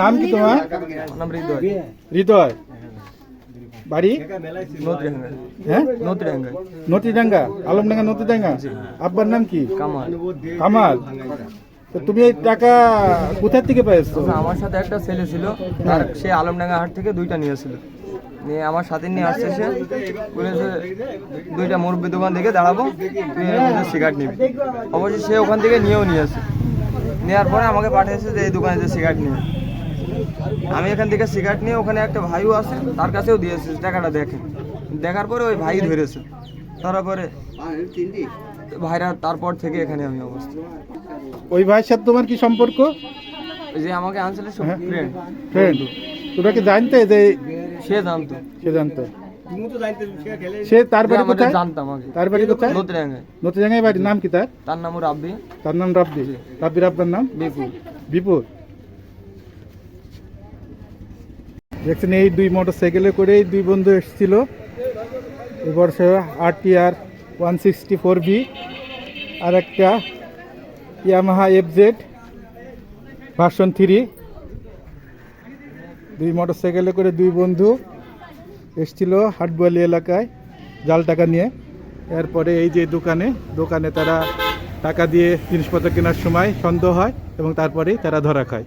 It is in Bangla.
নাম কি তোমার? নাম হৃদয়। হৃদয়। বাড়ি? নদীডাঙ্গা। হ্যাঁ? নতিডাঙ্গা আলমডাঙ্গা নতিডাঙ্গা আব্বার নাম কি? কামাল। তুমি এই টাকা কোথার থেকে পেয়েছ? আমার সাথে একটা ছেলে ছিল সে আলমডাঙ্গা হাট থেকে দুইটা নিয়েছিল। নিয়ে আমার সাথে নিয়ে আসছে সে। বলেছে দুইটা মুরব্বী দোকান থেকে দাঁড়াবো তুই সিগারেট নিবি। অবশ্যই সে ওখান থেকে নিয়েও নিয়েছে নেওয়ার পরে আমাকে পাঠিয়েছে যে এই দোকানে যে সিগারেট নিয়ে। আমি এখান থেকে সিগারেট নিয়ে ওখানে একটা ভাইও আছে তার কাছেও দিয়েছে টাকাটা দেখে। দেখার পরে ওই ভাই ধরেছে। তারপরে ভাইরা তারপর থেকে এখানে আমি অবস্থা ওই ভাইয়ের সাথে তোমার কি সম্পর্ক? যে আমাকে আনছিল। ফ্রেন্ড ফ্রেন্ড তোমরা কি জানতে যে সে জানতো। সে জানতো। সে তার বাড়ি কোথায়? জানতাম আগে। তার বাড়ি কোথায়? নতুরাঙ্গায় নতিডাঙ্গায় বাড়ির নাম কি তার? তার নাম রাব্বি। তার নাম রাব্বি। রাব্বির আব্বার নাম? বিপুল। বিপুল। দেখছেন এই দুই মোটর সাইকেলে করেই দুই বন্ধু এসেছিল। বর্ষে R T R one sixty four V আর একটা Yamaha F Z version three. দুই মোটর সাইকেলে করে দুই বন্ধু এসছিল হাটবোয়ালি এলাকায় জাল টাকা নিয়ে। এরপরে এই যে দোকানে দোকানে তারা টাকা দিয়ে জিনিসপত্র কেনার সময় সন্দেহ হয় এবং তারপরেই তারা ধরা খায়।